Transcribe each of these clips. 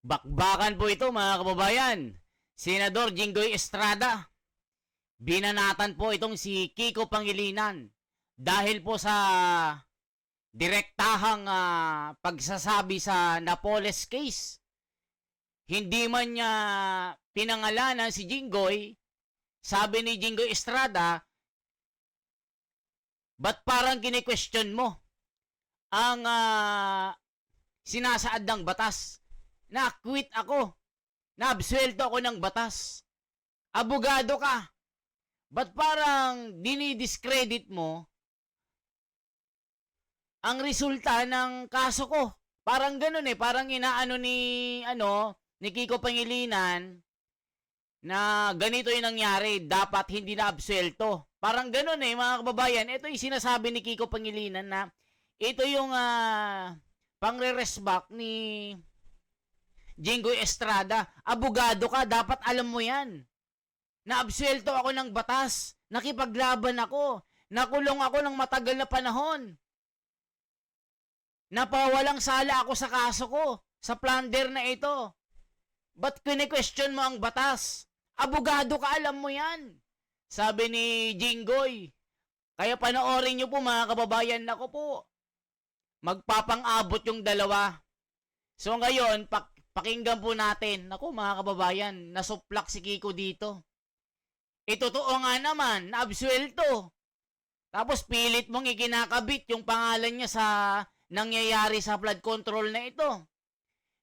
Bakbakan po ito mga kababayan. Senador Jinggoy Estrada. Binanatan po itong si Kiko Pangilinan dahil po sa direktahang ah, pagsasabi sa Napoles case. Hindi man niya pinangalanan si Jinggoy. Sabi ni Jinggoy Estrada, ba't parang kini-question mo ang ah, sinasaad ng batas? Na-quit ako. Na-absuelto ako ng batas. Abogado ka. Ba't parang dinidiscredit mo ang resulta ng kaso ko? Parang ganun eh. Parang inaano ni, ano, ni Kiko Pangilinan na ganito yung nangyari. Dapat hindi na absuelto. Parang ganun eh, mga kababayan. Ito yung sinasabi ni Kiko Pangilinan na ito yung ah, pangre-resback ni Jinggoy Estrada, abogado ka, dapat alam mo yan. Naabsuelto ako ng batas. Nakipaglaban ako. Nakulong ako ng matagal na panahon. Napawalang sala ako sa kaso ko. Sa plunder na ito. Ba't kine-question mo ang batas? Abogado ka, alam mo yan. Sabi ni Jinggoy. Kaya panoorin nyo po mga kababayan na ko po. Magpapang-abot yung dalawa. So ngayon, pak pakinggan po natin. Naku mga kababayan, nasuplak si Kiko dito. Itotoo nga naman, naabsuelto. Tapos pilit mong ikinakabit yung pangalan niya sa nangyayari sa flood control na ito.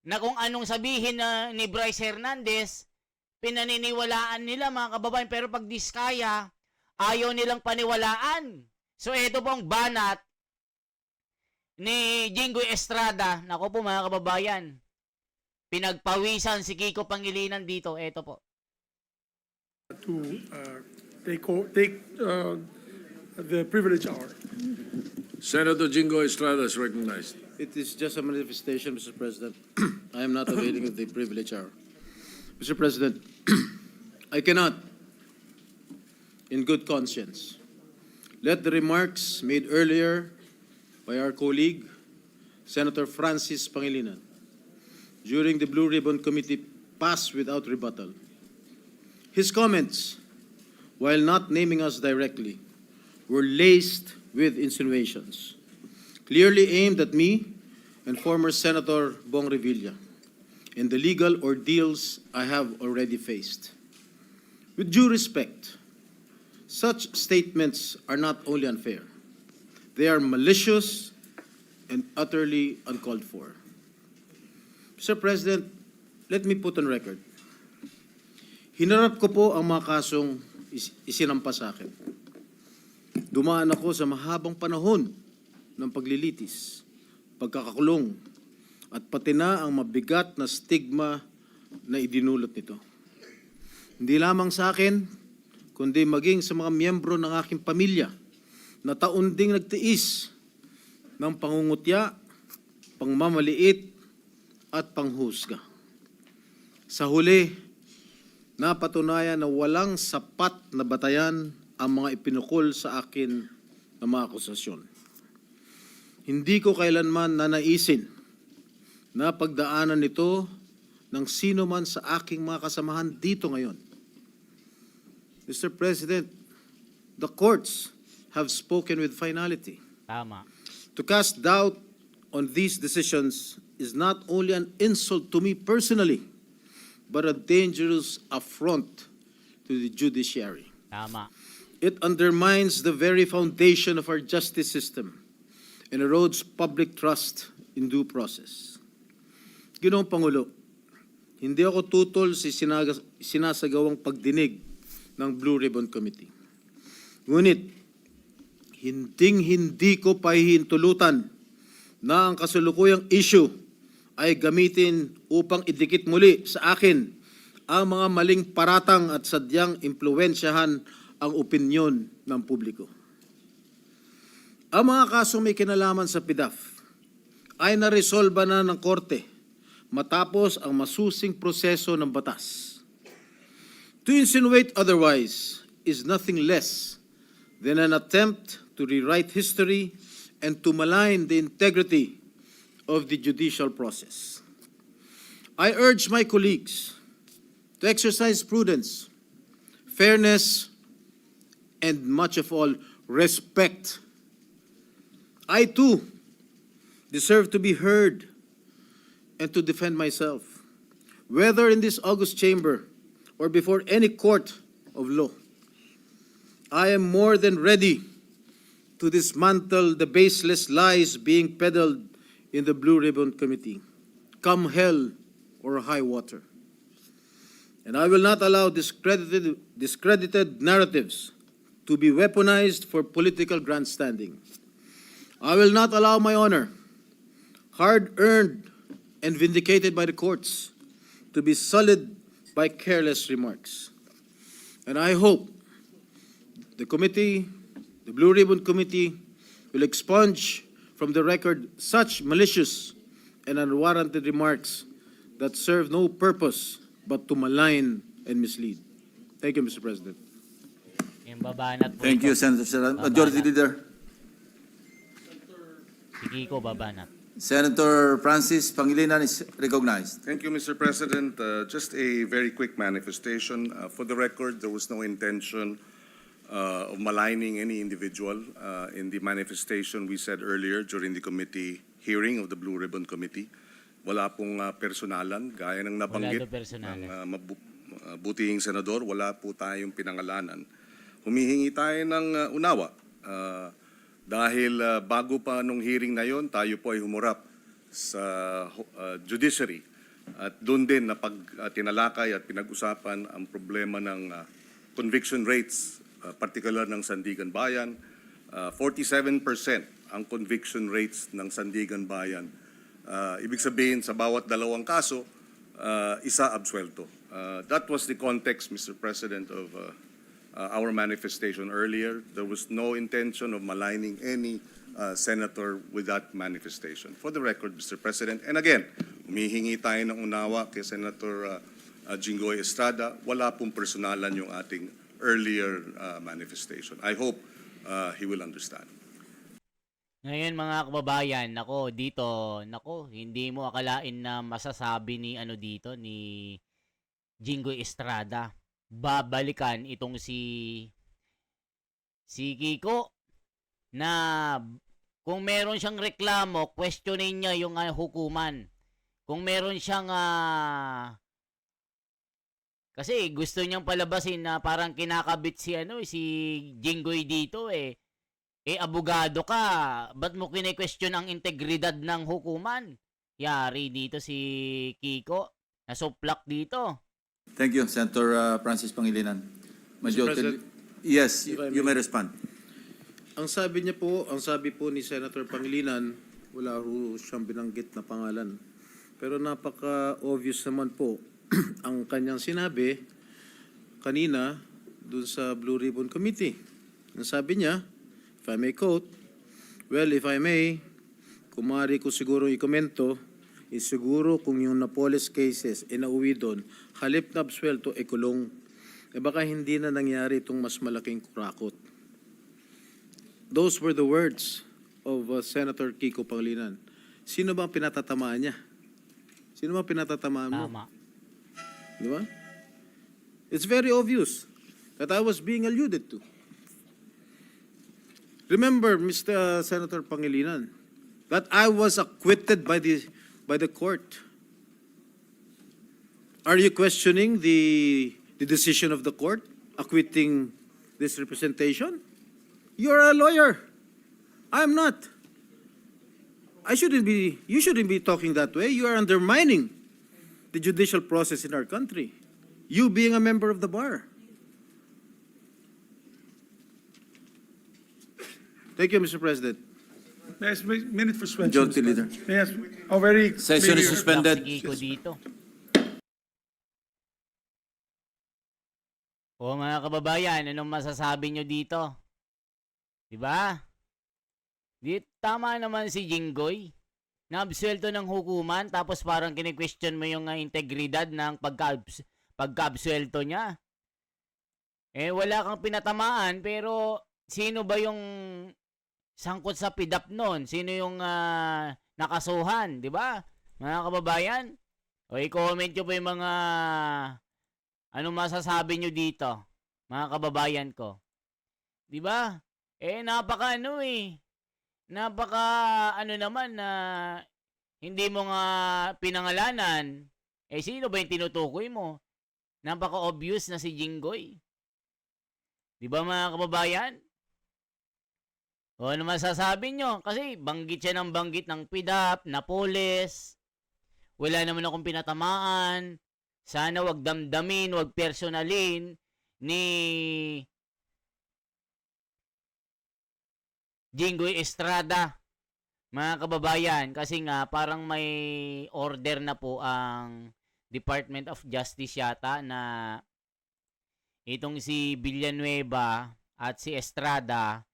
Na kung anong sabihin na ni Bryce Hernandez, pinaniniwalaan nila mga kababayan. Pero pag diskaya, ayaw nilang paniwalaan. So ito pong banat ni Jinggoy Estrada. Nako po mga kababayan, pinagpawisan si Kiko Pangilinan dito. Ito po. to uh, take, take uh, the privilege hour. Senator Jingo Estrada is recognized. It is just a manifestation, Mr. President. I am not availing of the privilege hour. Mr. President, I cannot, in good conscience, let the remarks made earlier by our colleague, Senator Francis Pangilinan, during the Blue Ribbon Committee passed without rebuttal. His comments, while not naming us directly, were laced with insinuations clearly aimed at me and former Senator Bong Revilla and the legal ordeals I have already faced. With due respect, such statements are not only unfair, they are malicious and utterly uncalled for. Mr. President, let me put on record. Hinarap ko po ang mga kasong is- isinampa sa akin. Dumaan ako sa mahabang panahon ng paglilitis, pagkakakulong, at pati na ang mabigat na stigma na idinulot nito. Hindi lamang sa akin, kundi maging sa mga miyembro ng aking pamilya na taon ding nagtiis ng pangungutya, pangmamaliit, at panghusga. Sa huli, napatunayan na walang sapat na batayan ang mga ipinukol sa akin na mga akusasyon. Hindi ko kailanman nanaisin na pagdaanan nito ng sino man sa aking mga kasamahan dito ngayon. Mr. President, the courts have spoken with finality. Tama. To cast doubt on these decisions is not only an insult to me personally, but a dangerous affront to the judiciary. Tama. It undermines the very foundation of our justice system and erodes public trust in due process. Ginoong Pangulo, hindi ako tutol sa sinaga- sinasagawang pagdinig ng Blue Ribbon Committee. Ngunit, hinding-hindi ko pahihintulutan na ang kasulukuyang issue ay gamitin upang idikit muli sa akin ang mga maling paratang at sadyang impluensyahan ang opinyon ng publiko. Ang mga kasong may kinalaman sa PIDAF ay naresolba na ng korte matapos ang masusing proseso ng batas. To insinuate otherwise is nothing less than an attempt to rewrite history and to malign the integrity of the judicial process. I urge my colleagues to exercise prudence, fairness, and much of all, respect. I too deserve to be heard and to defend myself, whether in this august chamber or before any court of law. I am more than ready to dismantle the baseless lies being peddled in the Blue Ribbon Committee, come hell or high water. And I will not allow discredited, discredited narratives to be weaponized for political grandstanding. I will not allow my honor, hard earned and vindicated by the courts, to be sullied by careless remarks. And I hope the committee, the Blue Ribbon Committee, will expunge from the record such malicious and unwarranted remarks that serve no purpose but to malign and mislead. Thank you, Mr. President. Yung babanat po Thank ito. you, Senator Serrano. Majority Leader, Si Kiko babanat. Senator Francis Pangilinan is recognized. Thank you, Mr. President. Uh, Just a very quick manifestation. Uh, For the record, there was no intention uh, of maligning any individual. Uh, In the manifestation we said earlier during the committee hearing of the Blue Ribbon Committee, wala pong uh, personalan, gaya ng nabanggit ng uh, mabu- uh, senador, wala po tayong pinangalanan. Humihingi tayo ng uh, unawa. Uh, dahil uh, bago pa nung hearing na yon, tayo po ay humurap sa uh, judiciary. At doon din na pag uh, tinalakay at pinag-usapan ang problema ng uh, conviction rates, uh, particular ng Sandigan Bayan. Uh, 47% ang conviction rates ng Sandigan Bayan. Uh, ibig sabihin, sa bawat dalawang kaso, uh, isa absuelto. Uh, that was the context, Mr. President, of uh, uh, our manifestation earlier. There was no intention of maligning any uh, senator with that manifestation. For the record, Mr. President, and again, humihingi tayo ng unawa kay Senator uh, uh, Jinggoy Estrada. Wala pong personalan yung ating earlier uh, manifestation. I hope uh, he will understand. Ngayon mga kababayan, nako dito, nako, hindi mo akalain na masasabi ni ano dito ni Jingo Estrada. Babalikan itong si si Kiko na kung meron siyang reklamo, questionin niya yung ah, hukuman. Kung meron siyang ah, kasi gusto niyang palabasin na parang kinakabit si ano si Jinggoy dito eh. Eh, abogado ka. Ba't mo kine-question ang integridad ng hukuman? Yari dito si Kiko. Nasuplak dito. Thank you, Senator uh, Francis Pangilinan. President, Yes, you may- may respond. Ang sabi niya po, ang sabi po ni Senator Pangilinan, wala ho siyang binanggit na pangalan. Pero napaka-obvious naman po ang kanyang sinabi kanina dun sa Blue Ribbon Committee. Ang sabi niya, if I may quote, Well, if I may, kumari ko siguro ikomento, is siguro kung yung Napoles cases inauwi doon, halip na absuelto, e kulong. Eh baka hindi na nangyari itong mas malaking kurakot. Those were the words of uh, Senator Kiko Pangilinan. Sino ba ang pinatatamaan niya? Sino ba ang pinatatamaan mo? Tama. It's very obvious that I was being alluded to. Remember, Mr. Senator Pangilinan, that I was acquitted by the, by the court. Are you questioning the, the decision of the court acquitting this representation? You're a lawyer. I'm not. I shouldn't be, you shouldn't be talking that way. You are undermining the judicial process in our country. You being a member of the bar. Thank you, Mr. President. May I ask, may- minute for suspension. Majority Leader. May I ask, oh, very. Session is suspended. Si Kiko dito. O mga kababayan, anong masasabi nyo dito? 'Di ba? Di tama naman si Jinggoy. Naabsuelto ng hukuman tapos parang kini-question mo yung ah, integridad ng pagka pagkaabsuelto niya. Eh wala kang pinatamaan pero sino ba yung sangkot sa pidap noon? Sino yung ah, nakasuhan, 'di ba? Mga kababayan, O i-comment nyo po yung mga ano masasabi nyo dito, mga kababayan ko. 'Di ba? Eh napaka ano eh. Napaka ano naman na hindi mo nga pinangalanan. Eh sino ba yung tinutukoy mo? Napaka obvious na si Jinggoy. 'Di ba mga kababayan? O ano masasabi nyo? Kasi banggit siya ng banggit ng PIDAP, Napoles. Wala naman akong pinatamaan. Sana wag damdamin, wag personalin ni Jinggoy Estrada. Mga kababayan, kasi nga parang may order na po ang Department of Justice yata na itong si Villanueva at si Estrada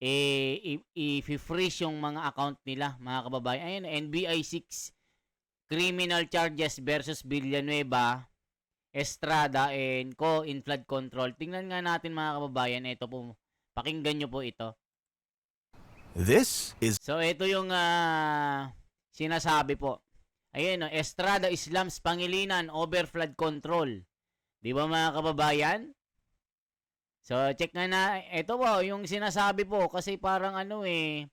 eh i-freeze yung mga account nila, mga kababayan. Ayun, NBI 6 criminal charges versus Villanueva, Estrada, and co in flood control. Tingnan nga natin mga kababayan, ito po, pakinggan nyo po ito. This is So, ito yung ah, sinasabi po. Ayun, no, Estrada Islam's Pangilinan over flood control. Di ba mga kababayan? So, check nga na. Ito po, yung sinasabi po. Kasi parang ano eh,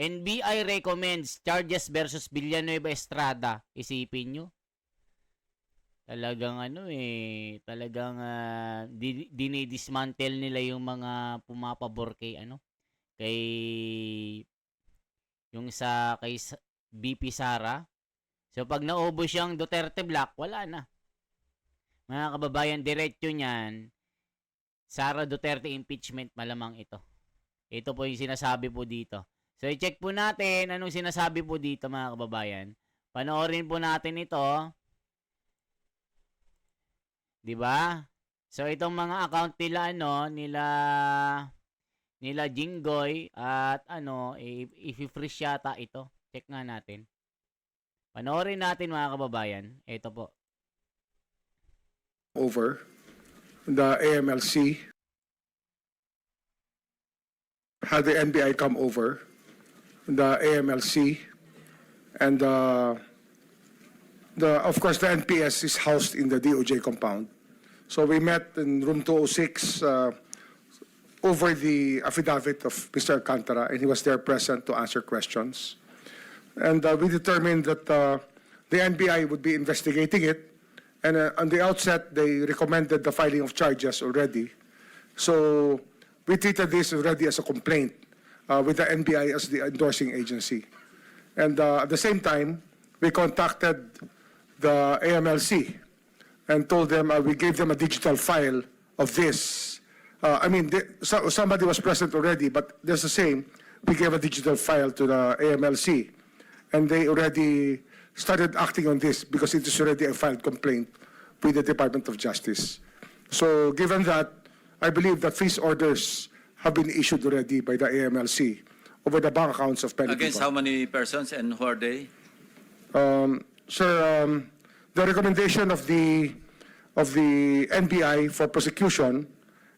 NBI recommends charges versus Villanueva Estrada. Isipin nyo. Talagang ano eh, talagang uh, dinidismantle nila yung mga pumapabor kay ano, kay yung sa kay BP Sara. So pag naubos yung Duterte Black, wala na. Mga kababayan, diretso niyan, Sara Duterte impeachment malamang ito. Ito po yung sinasabi po dito. So i-check po natin anong sinasabi po dito mga kababayan. Panoorin po natin ito. 'Di ba? So itong mga account nila ano, nila nila Jinggoy at ano, i-freeze yata ito. Check nga natin. Panoorin natin mga kababayan. Ito po. over the AMLC. Had the NBI come over, the AMLC, and uh, the of course the NPS is housed in the DOJ compound. So we met in room 206 uh, over the affidavit of Mr. Alcantara, and he was there present to answer questions. And uh, we determined that uh, the NBI would be investigating it. And uh, on the outset, they recommended the filing of charges already. So we treated this already as a complaint uh, with the NBI as the endorsing agency. And uh, at the same time, we contacted the AMLC and told them uh, we gave them a digital file of this. Uh, I mean, the, so, somebody was present already, but there's the same. We gave a digital file to the AMLC, and they already started acting on this because it is already a filed complaint with the Department of Justice. So, given that, I believe that freeze orders have been issued already by the AMLC over the bank accounts of many Against people. how many persons and who are they? Um, Sir, um, the recommendation of the, of the NBI for prosecution,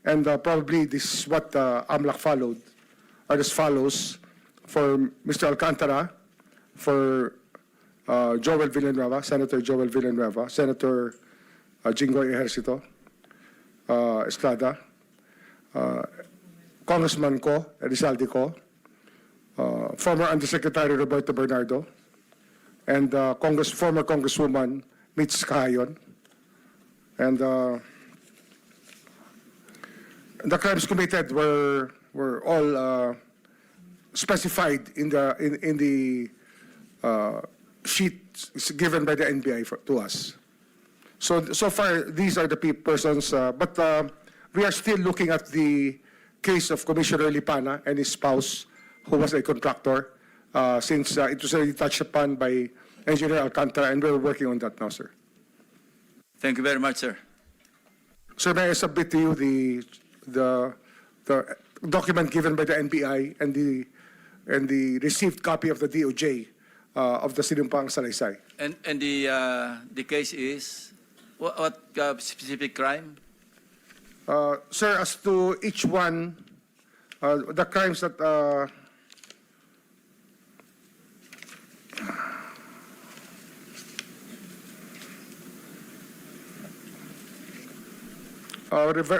and uh, probably this is what uh, AMLAC followed, or as follows. For Mr. Alcantara, for uh, Joel Villanueva, Senator Joel Villanueva, Senator uh, Jinggoy Ejercito, uh, Estrada, uh, Congressman Ko, Rizaldi Ko, uh, former Undersecretary Roberto Bernardo, and uh, Congress, former Congresswoman Mitch Kahayon. And uh, the crimes committed were, were all uh, specified in the, in, in the uh, sheet given by the NBI for, to us. So, so far, these are the pe- persons, uh, but uh, we are still looking at the case of Commissioner Lipana and his spouse, who was a contractor, uh, since uh, it was already touched upon by Engineer Alcantara, and we're working on that now, sir. Thank you very much, sir. Sir, may I submit to you the, the, the document given by the NBI and the, and the received copy of the DOJ uh, of the Sinumpang Salaysay? And, and the, uh, the case is, what, what uh, specific crime? Uh, Sir, as to each one, uh, the crimes that, uh,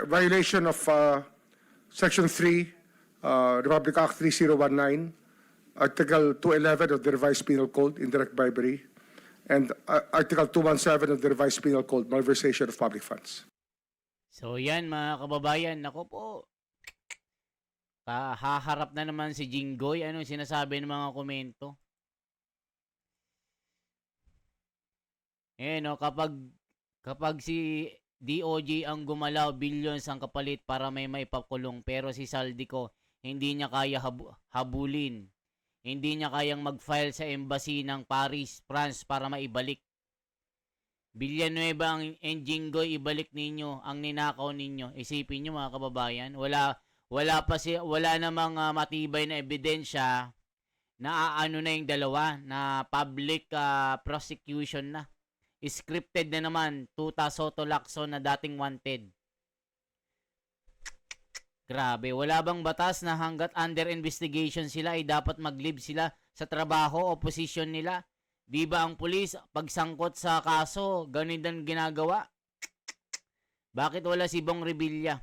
violation of uh, Section 3, uh, Republic Act 3019, Article 211 of the Revised Penal Code, indirect bribery, and uh, Article 217 of the Revised Penal Code, malversation of public funds. So yan mga kababayan, nako po. Kahaharap na naman si Jinggoy. Anong sinasabi ng mga komento? Eh no, kapag kapag si DOJ ang gumalaw billions ang kapalit para may maipakulong pero si Saldico hindi niya kaya habu- habulin. Hindi niya kayang mag-file sa embassy ng Paris, France para maibalik. Villanueva ang Enjingoy ibalik ninyo ang ninakaw ninyo. Isipin niyo mga kababayan, wala wala pa si wala namang ah, matibay na ebidensya na aano na yung dalawa na public ah, prosecution na. Scripted na naman Tuta Soto Lacson na dating wanted. Grabe, wala bang batas na hanggat under investigation sila ay dapat mag-leave sila sa trabaho o posisyon nila? Di ba ang pulis pagsangkot sa kaso, ganun din ginagawa? Bakit wala si Bong Revilla?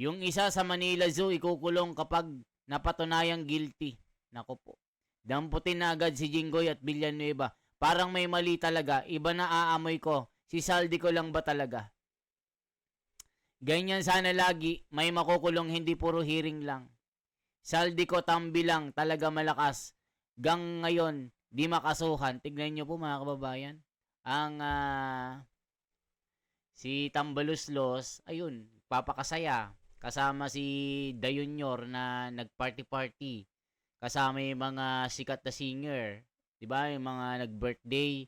Yung isa sa Manila Zoo ikukulong kapag napatunayang guilty. Nako po. Damputin na agad si Jinggoy at Villanueva. Parang may mali talaga. Iba na aamoy ko. Si Saldi ko lang ba talaga? Ganyan sana lagi. May makukulong hindi puro hearing lang. Saldi ko tambi lang. Talaga malakas. Gang ngayon, di makasuhan. Tignan nyo po mga kababayan. Ang ah, si Tambaluslos, ayun, papakasaya. Kasama si Dayunyor na nag-party-party. Kasama yung mga sikat na singer. 'Di ba? Yung mga nag-birthday.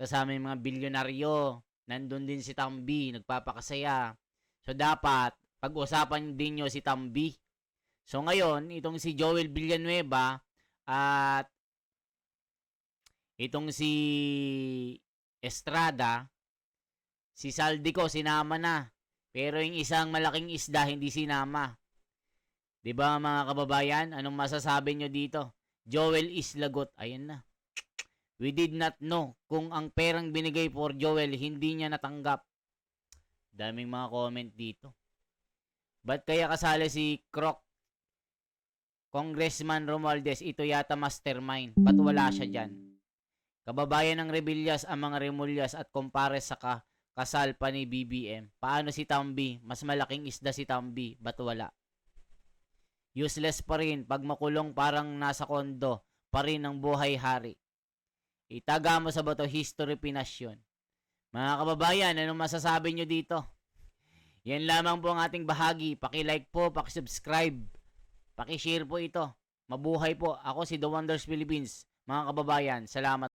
Kasama yung mga bilyonaryo. Nandun din si Tambi, nagpapakasaya. So dapat pag-usapan din nyo si Tambi. So ngayon, itong si Joel Villanueva at itong si Estrada, si Saldico sinama na. Pero yung isang malaking isda hindi sinama. 'Di ba mga kababayan? Anong masasabi nyo dito? Joel is lagot. Ayan na. We did not know kung ang perang binigay for Joel hindi niya natanggap. Daming mga comment dito. Ba't kaya kasali si Croc? Congressman Romualdez, ito yata mastermind. Ba't wala siya dyan? Kababayan ng Rebellias ang mga Remulyas at kumpare sa ka kasal pa ni BBM. Paano si Tambi? Mas malaking isda si Tambi. Ba't wala? Useless pa rin. Pag makulong parang nasa kondo pa rin ang buhay hari. Itaga mo sa bato history Pinas yun. Mga kababayan, anong masasabi nyo dito? Yan lamang po ang ating bahagi. Paki-like po, paki-subscribe, paki-share po ito. Mabuhay po. Ako si The Wonders Philippines. Mga kababayan, salamat.